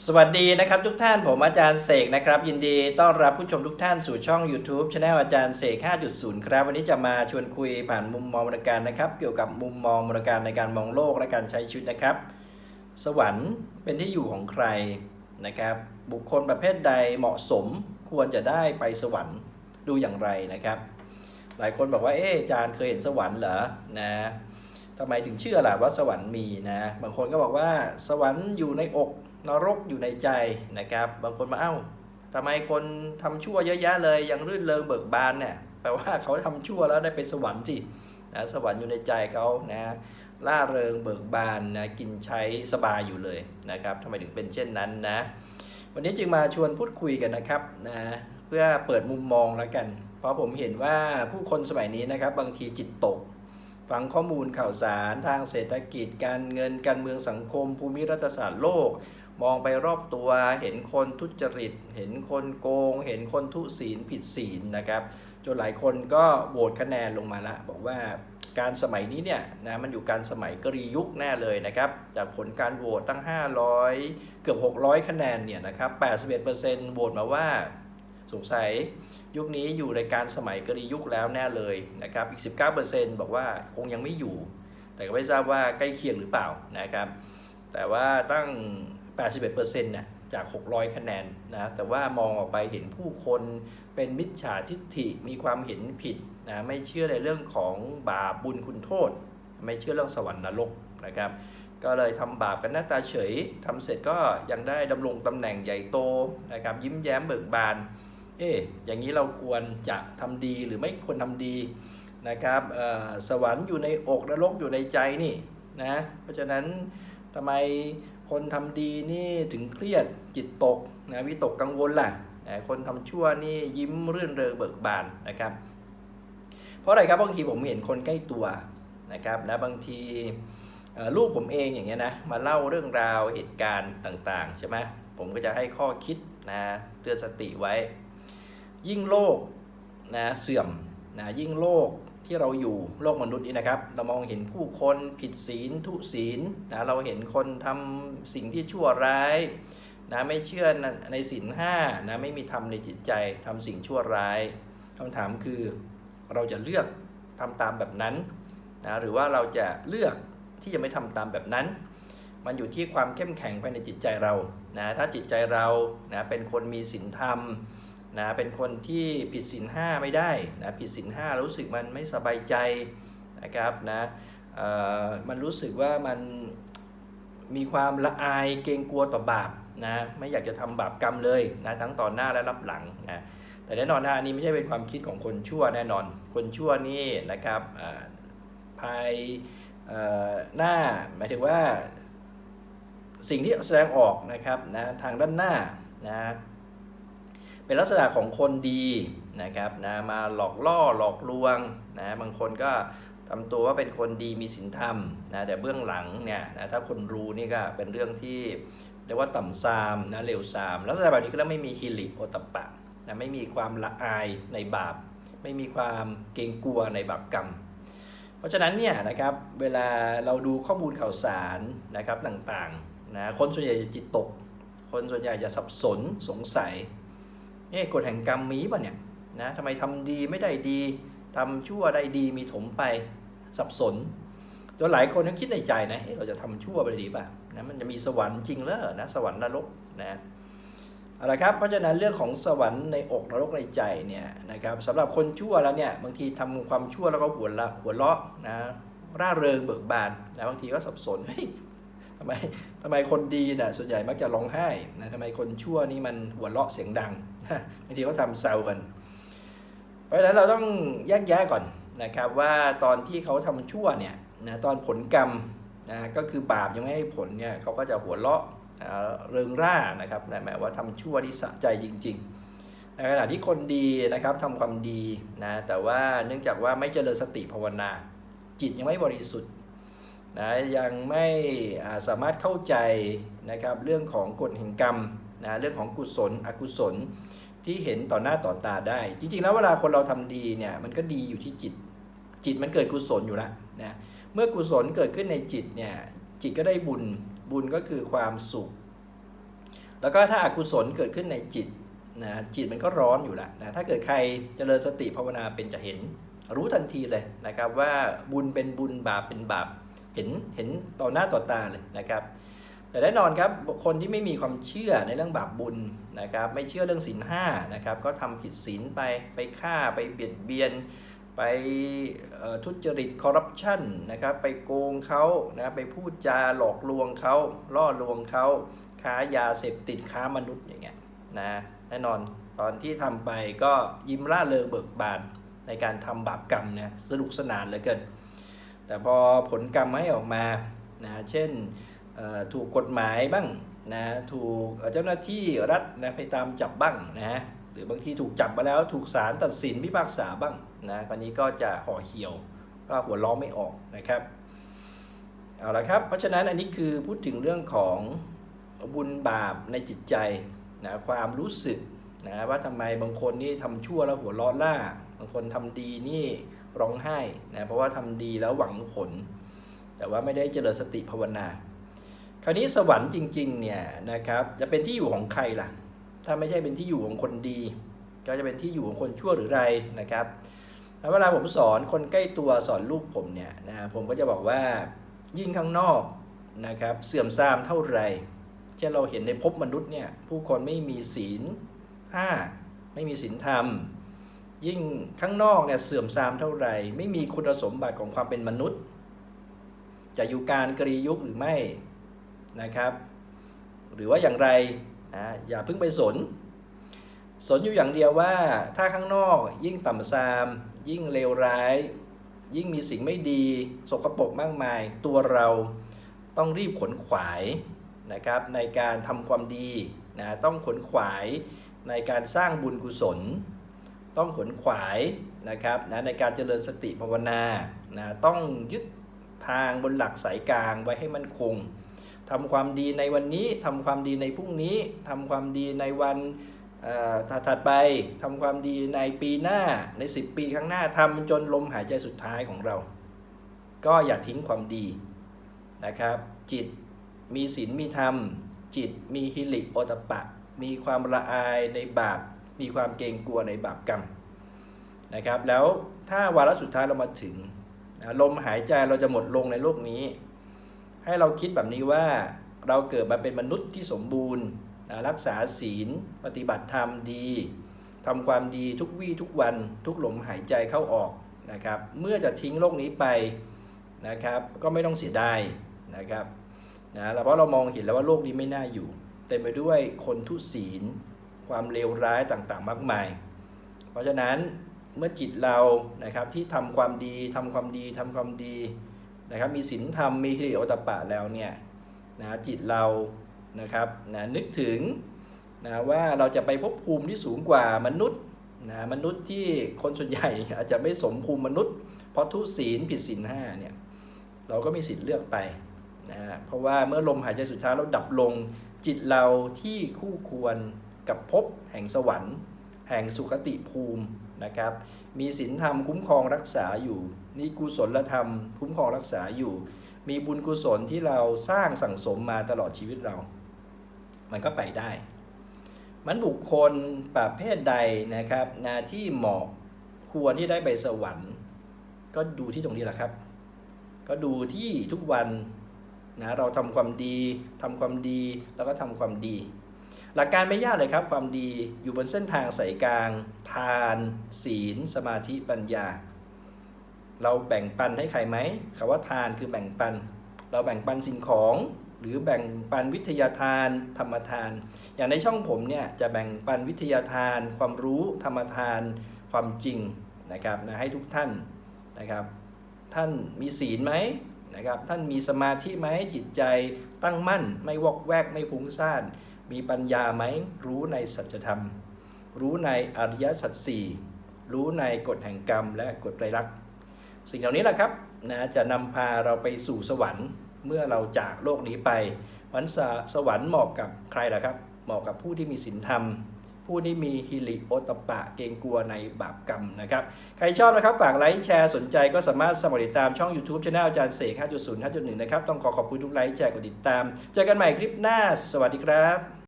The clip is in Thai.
สวัสดีนะครับทุกท่านผมอาจารย์เสกนะครับ ยินดีต้อนรับผู้ชมทุกท่านสู่ช่อง YouTube c h anel อาจารย์เสก 5.0 ครับ วันนี้จะมาชวนคุยผ่านมุมมองมรการนะครับ เกี่ยวกับมุมมองมรการในการมองโลกและการใช้ชีวิตนะครับ สวรรค์เป็นที่อยู่ของใครนะครับ บุคคลประเภทใดเหมาะสมควรจะได้ไปสวรรค์ดูอย่างไรนะครับ หลายคนบอกว่าเอ๊ะอาจารย์เคยเห็นสวรรค์เหรอนะทำไมถึงเชื่อล่ะว่าสวรรค์มีนะบางคนก็บอกว่าสวรรค์อยู่ในอก นรกอยู่ในใจนะครับ บางคนมาเอ้าทำไมคนทำชั่วเยอะแยะเลยยังรื่นเริงเบิกบานเนี่ยแปลว่าเขาทำชั่วแล้วได้ไปสวรรค์สินะสวรรค์อยู่ในใจเขานะล่าเริงเบิกบานนะกินใช้สบายอยู่เลยนะครับทำไมถึงเป็นเช่นนั้นนะ วันนี้จึงมาชวนพูดคุยกันนะครับนะเพื่อเปิดมุมมองแล้วกัน เพราะผมเห็นว่าผู้คนสมัยนี้นะครับ บางทีจิตตก ฟังข้อมูลข่าวสารทางเศรษฐกิจ การเงินการเมืองสังคม ภูมิรัฐศาสตร์โลก มองไปรอบตัว เห็นคนทุจริต เห็นคนโกง เห็นคนทุศีลผิดศีลนะครับจนหลายคนก็โหวตคะแนนลงมาละ บอกว่าการสมัยนี้เนี่ยนะมันอยู่การสมัยกรียุคแน่เลยนะครับ จากผลการโหวตตั้ง 500 เกือบ 600 คะแนนเนี่ยนะครับ 81%โหวตมาว่า สงสัยยุคนี้อยู่ในการสมัยกรียุคแล้วแน่เลยนะครับอีก 19%บอกว่าคงยังไม่อยู่ แต่ก็ไม่ทราบว่าใกล้เคียงหรือเปล่านะครับ แต่ว่าตั้ง 81%เนี่ยจาก 600 คะแนนนะแต่ว่ามองออกไปเห็นผู้คนเป็นมิจฉาทิฏฐิมีความเห็นผิดนะไม่เชื่อในเรื่องของบาปบุญคุณโทษ ไม่เชื่อเรื่องสวรรค์นรกนะครับก็เลยทำบาปกันหน้าตาเฉยทำเสร็จก็ยังได้ดำรงตำแหน่งใหญ่โตนะครับยิ้มแย้มเบิกบาน เอ๊ะอย่างนี้เราควรจะทำดีหรือไม่ควรทำดีนะครับสวรรค์อยู่ในอกนรกอยู่ในใจนี่นะเพราะฉะนั้นทำไมคนทำดีนี่ถึงเครียดจิตตกนะวิตกกังวลล่ะนะคนทำชั่วนี่ยิ้มรื่นเริงเบิกบานนะครับ เพราะอะไรครับบางทีผมเห็นคนใกล้ตัวนะครับนะบางทีลูกผมเองอย่างเงี้ยนะมาเล่าเรื่องราวเหตุการณ์ต่างๆใช่ไหมผมก็จะให้ข้อคิดนะเตือนสติไว้ ยิ่งโลกนะเสื่อมนะยิ่งโลกที่เราอยู่โลกมนุษย์นี้นะครับ เรามองเห็นผู้คนผิดศีลทุศีลนะเราเห็นคนทำสิ่งที่ชั่วร้ายนะไม่เชื่อในศีลห้านะไม่มีธรรมในจิตใจทำสิ่งชั่วร้ายคำถามคือเราจะเลือกทำตามแบบนั้นนะหรือว่าเราจะเลือกที่จะไม่ทำตามแบบนั้น มันอยู่ที่ความเข้มแข็งภายในจิตใจเรานะถ้าจิตใจเรานะเป็นคนมีศีลธรรม นะเป็นคนที่ผิดศีลห้าไม่ได้นะผิดศีลห้ารู้สึกมันไม่สบายใจนะครับนะเออมันรู้สึกว่ามันมีความละอายเกรงกลัวต่อบาปนะไม่อยากจะทำบาปกรรมเลยนะทั้งต่อหน้าและรับหลังนะแต่แน่นอนนะอันนี้ไม่ใช่เป็นความคิดของคนชั่วแน่นอน คนชั่วนี่นะครับภายเอ่อหน้าหมายถึงว่าสิ่งที่แสดงออกนะครับนะทางด้านหน้านะ เป็นลักษณะของคนดีนะครับนะมาหลอกล่อหลอกลวงนะบางคนก็ทำตัวว่าเป็นคนดีมีศีลธรรมนะแต่เบื้องหลังเนี่ยนะถ้าคนรู้นี่ก็เป็นเรื่องที่เรียกว่าต่ำซามนะเลวซามลักษณะแบบนี้ก็เรียกไม่มีฮิริโอตปะนะไม่มีความละอายในบาป ไม่มีความเกรงกลัวในบาปกรรม เพราะฉะนั้นเนี่ยนะครับเวลาเราดูข้อมูลข่าวสารนะครับต่างๆนะคนส่วนใหญ่จะจิตตก คนส่วนใหญ่จะสับสนสงสัย เอ๊กฎแห่งกรรมมีป่ะเนี่ยนะทำไมทำดีไม่ได้ดีทำชั่วได้ดีมีถมไปสับสนจนหลายคนก็คิดในใจนะเอ๊ะเราจะทำชั่วไปดีป่ะนะมันจะมีสวรรค์จริงเหรอนะสวรรค์นรกนะเอาละครับเพราะฉะนั้นเรื่องของสวรรค์ในอกนรกในใจเนี่ยนะครับสำหรับคนชั่วแล้วเนี่ยบางทีทำความชั่วแล้วก็หัวละหัวเราะนะร่าเริงเบิกบานนะบางทีก็สับสนเฮ้ยทำไมทำไมคนดีน่ะส่วนใหญ่มักจะร้องไห้นะทำไมคนชั่วนี่มันหัวเราะเสียงดัง บางทีเขาทำแซวกัน เพราะฉะนั้นเราต้องแยกแยะก่อนนะครับว่าตอนที่เขาทำชั่วเนี่ยนะตอนผลกรรมนะก็คือบาปยังไม่ให้ผลเนี่ยเขาก็จะหัวเราะเริงร่านะครับหมายว่าทำชั่วที่สะใจจริง ๆ ในขณะที่คนดีนะครับทำความดีนะแต่ว่าเนื่องจากว่าไม่เจริญสติภาวนา จิตยังไม่บริสุทธิ์นะยังไม่สามารถเข้าใจนะครับเรื่องของกฎแห่งกรรม นะเรื่องของกุศล อกุศลที่เห็นต่อหน้าต่อตาได้ จริงๆ แล้วเวลาคนเราทำดีเนี่ยมันก็ดีอยู่ที่จิต จิตมันเกิดกุศลอยู่แล้วนะเมื่อกุศลเกิดขึ้นในจิตเนี่ยจิตก็ได้บุญบุญก็คือความสุข แล้วก็ถ้าอากุศลเกิดขึ้นในจิตนะจิตมันก็ร้อนอยู่แล้วนะถ้าเกิดใครเจริญสติภาวนาเป็นจะเห็น รู้ทันทีเลยนะครับว่าบุญเป็นบุญบาปเป็นบาปเห็นเห็นต่อหน้าต่อตาเลยนะครับ แต่แน่นอนครับคนที่ไม่มีความเชื่อในเรื่องบาปบุญนะครับ ไม่เชื่อเรื่องศีลห้านะครับ ก็ทำผิดศีลไปไปฆ่าไปเบียดเบียน ไปทุจริตคอร์รัปชันนะครับ ไปโกงเขานะไปพูดจาหลอกลวงเขาล่อลวงเขาค้ายาเสพติดค้ามนุษย์อย่างเงี้ยนะแน่นอนตอนที่ทำไปก็ยิ้มร่าเริงเบิกบานในการทำบาปกรรมนี่ยสนุกสนานเหลือเกิน แต่พอผลกรรมให้ออกมานะเช่น ถูกกฎหมายบ้างนะถูกเจ้าหน้าที่รัฐนะไปตามจับบ้างนะหรือบางทีถูกจับมาแล้วถูกศาลตัดสินพิพากษาบ้างนะคราวนี้ก็จะห่อเหี่ยวก็หัวล้อไม่ออกนะครับเอาละครับ เพราะฉะนั้นอันนี้คือพูดถึงเรื่องของบุญบาปในจิตใจนะความรู้สึกนะว่าทำไมบางคนนี่ทำชั่วแล้วหัวล้อล่า บางคนทำดีนี่ร้องไห้นะเพราะว่าทำดีแล้วหวังผล แต่ว่าไม่ได้เจริญสติภาวนา คราวนี้สวรรค์จริงๆเนี่ยนะครับจะเป็นที่อยู่ของใครล่ะ ถ้าไม่ใช่เป็นที่อยู่ของคนดี ก็จะเป็นที่อยู่ของคนชั่วหรือไรนะครับแล้วเวลาผมสอนคนใกล้ตัวสอนลูกผมเนี่ยนะผมก็จะบอกว่ายิ่งข้างนอกนะครับเสื่อมทรามเท่าไหรเช่นเราเห็นในภพมนุษย์เนี่ยผู้คนไม่มีศีลห้าไม่มีศีลธรรม ยิ่งข้างนอกเนี่ยเสื่อมทรามเท่าไหรไม่มีคุณสมบัติของความเป็นมนุษย์ จะอยู่การกรียุคหรือไม่ นะครับ หรือว่าอย่างไรนะอย่าเพิ่งไปสน สนอยู่อย่างเดียวว่าถ้าข้างนอกยิ่งต่ำซาม ยิ่งเลวร้าย ยิ่งมีสิ่งไม่ดี สกปรกมากมาย ตัวเราต้องรีบขนขวายนะครับในการทำความดีนะต้องขนขวายในการสร้างบุญกุศล ต้องขนขวายนะครับนะในการเจริญสติภาวนานะต้องยึดทางบนหลักสายกลางไว้ให้มั่นคง ทำความดีในวันนี้ทำความดีในพรุ่งนี้ทำความดีในวันอ่อถัดไปทำความดีในปีหน้าใน 10 ปีข้างหน้าทำจนลมหายใจสุดท้ายของเรา ก็อย่าทิ้งความดีนะครับ จิตมีศีลมีธรรม จิตมีฮิริโอตปะ มีความละอายในบาป มีความเกรงกลัวในบาปกรรมนะครับ แล้วถ้าวาระสุดท้ายเรามาถึงลมหายใจเราจะหมดลงในโลกนี้ ให้เราคิดแบบนี้ว่าเราเกิดมาเป็นมนุษย์ที่สมบูรณ์รักษาศีล ปฏิบัติธรรมดีทำความดีทุกวี่ทุกวันทุกลมหายใจเข้าออกนะครับ เมื่อจะทิ้งโลกนี้ไปนะครับ ก็ไม่ต้องเสียดายนะครับนะเพราะเรามองเห็นแล้วว่าโลกนี้ไม่น่าอยู่ เต็มไปด้วยคนทุศีล ความเลวร้ายต่างๆ มากมาย เพราะฉะนั้นเมื่อจิตเรานะครับที่ทำความดีทำความดีทำความดี นะครับมีศีลธรรมมีฮิริโอตตปะแล้วเนี่ยนะจิตเรานะครับนะนึกถึงนะว่าเราจะไปภพภูมิที่สูงกว่ามนุษย์นะมนุษย์ที่คนส่วนใหญ่อาจจะไม่สมภูมิมนุษย์ เพราะทุศีลผิดศีลห้าเนี่ยเราก็มีสิทธิ์เลือกไปนะฮะเพราะว่าเมื่อลมหายใจสุดท้ายเราดับลงจิตเราที่คู่ควรกับภพแห่งสวรรค์ แห่งสุคติภูมิ นะครับ มีศีลธรรมคุ้มครองรักษาอยู่มีกุศลธรรมคุ้มครองรักษาอยู่ มีบุญกุศลที่เราสร้างสั่งสมมาตลอดชีวิตเรา มันก็ไปได้ มันบุคคลประเภทใดนะครับนาที่เหมาะควรที่ได้ไปสวรรค์ ก็ดูที่ตรงนี้แหละครับ ก็ดูที่ทุกวันนะเราทำความดีทำความดีแล้วก็ทำความดี หลักการไม่ยากเลยครับความดีอยู่บนเส้นทางสายกลาง ทาน ศีล สมาธิปัญญา เราแบ่งปันให้ใครไหมคำว่าทานคือแบ่งปัน เราแบ่งปันสิ่งของ หรือแบ่งปันวิทยาทาน ธรรมทาน อย่างในช่องผมเนี่ยจะแบ่งปันวิทยาทาน ความรู้ธรรมทาน ความจริงนะครับนะให้ทุกท่านนะครับท่านมีศีลไหมนะครับท่านมีสมาธิไหมจิตใจตั้งมั่น ไม่วอกแวกไม่ฟุ้งซ่าน มีปัญญาไหม รู้ในสัจธรรม รู้ในอริยสัจสี่รู้ในกฎแห่งกรรมและกฎไตรลักษณ์สิ่งเหล่านี้แหละครับนะจะนำพาเราไปสู่สวรรค์เมื่อเราจากโลกนี้ไปวันสสวรรค์เหมาะกับใครล่ะครับ เหมาะกับผู้ที่มีศีลธรรม ผู้ที่มีฮิริโอตปะเกรงกลัวในบาปกรรมนะครับ ใครชอบนะครับ ฝากไลค์แชร์สนใจก็สามารถสมัครติดตามช่อง YouTube c h anel อาจารย์เสก5.0 5.1 นะครับ ต้องขอขอบคุณทุกไลค์แชร์กดติดตาม เจอกันใหม่คลิปหน้า สวัสดีครับ